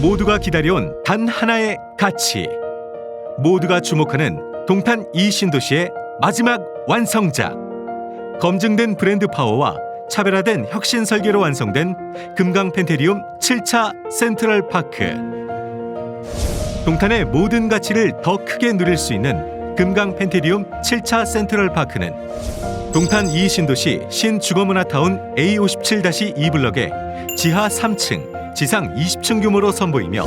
모두가 기다려온 단 하나의 가치. 모두가 주목하는 동탄 이 신도시의 마지막 완성작. 검증된 브랜드 파워와 차별화된 혁신 설계로 완성된 금강 펜테리움 7차 센트럴 파크. 동탄의 모든 가치를 더 크게 누릴 수 있는 금강 펜테리움 7차 센트럴 파크는 동탄 이 신도시 신주거문화타운 A57-2 블럭의 지하 3층, 지상 20층 규모로 선보이며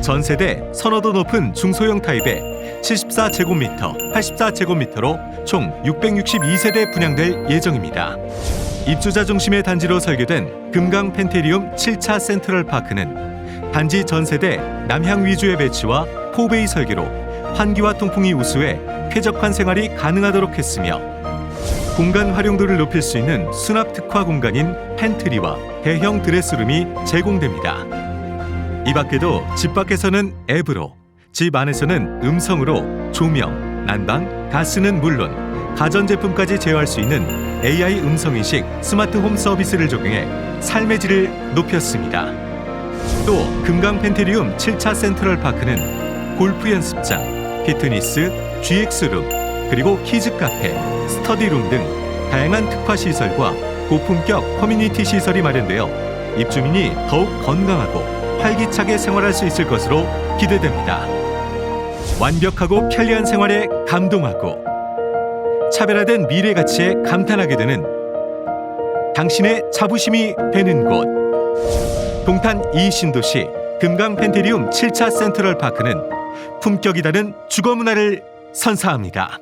전 세대 선호도 높은 중소형 타입의 74제곱미터, 84제곱미터로 총 662세대 분양될 예정입니다. 입주자 중심의 단지로 설계된 금강 펜테리움 7차 센트럴 파크는 단지 전 세대 남향 위주의 배치와 포베이 설계로 환기와 통풍이 우수해 쾌적한 생활이 가능하도록 했으며 공간 활용도를 높일 수 있는 수납 특화 공간인 팬트리와 대형 드레스룸이 제공됩니다. 이 밖에도 집 밖에서는 앱으로, 집 안에서는 음성으로 조명, 난방, 가스는 물론 가전제품까지 제어할 수 있는 AI 음성인식 스마트 홈 서비스를 적용해 삶의 질을 높였습니다. 또 금강 펜테리움 7차 센트럴 파크는 골프 연습장, 피트니스, GX룸, 그리고 키즈 카페, 스터디룸 등 다양한 특화 시설과 고품격 커뮤니티 시설이 마련되어 입주민이 더욱 건강하고 활기차게 생활할 수 있을 것으로 기대됩니다. 완벽하고 편리한 생활에 감동하고 차별화된 미래 가치에 감탄하게 되는 당신의 자부심이 되는 곳 동탄 이 신도시 금강 펜테리움 7차 센트럴 파크는 품격이 다른 주거 문화를 선사합니다.